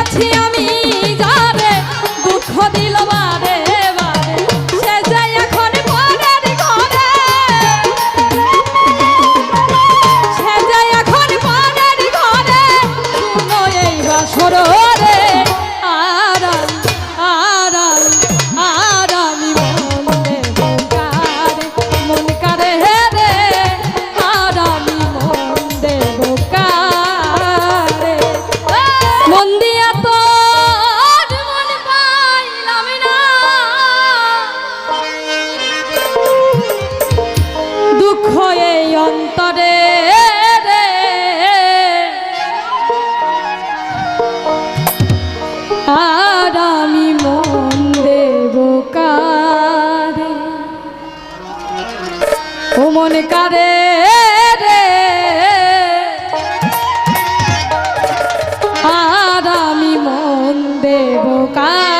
আছি আমি মন কারে রে। আর আমি মন দেব কার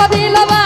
সদিল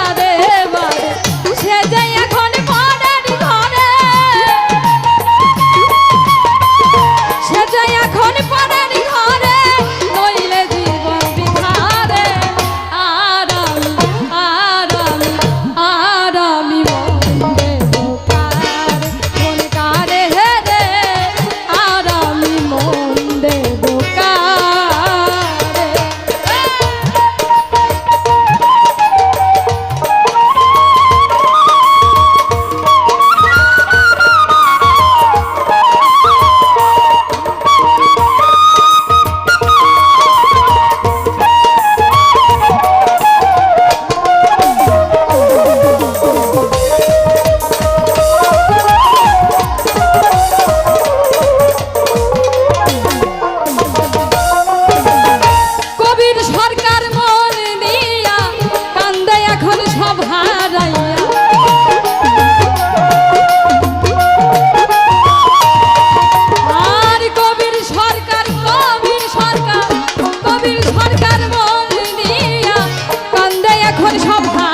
সব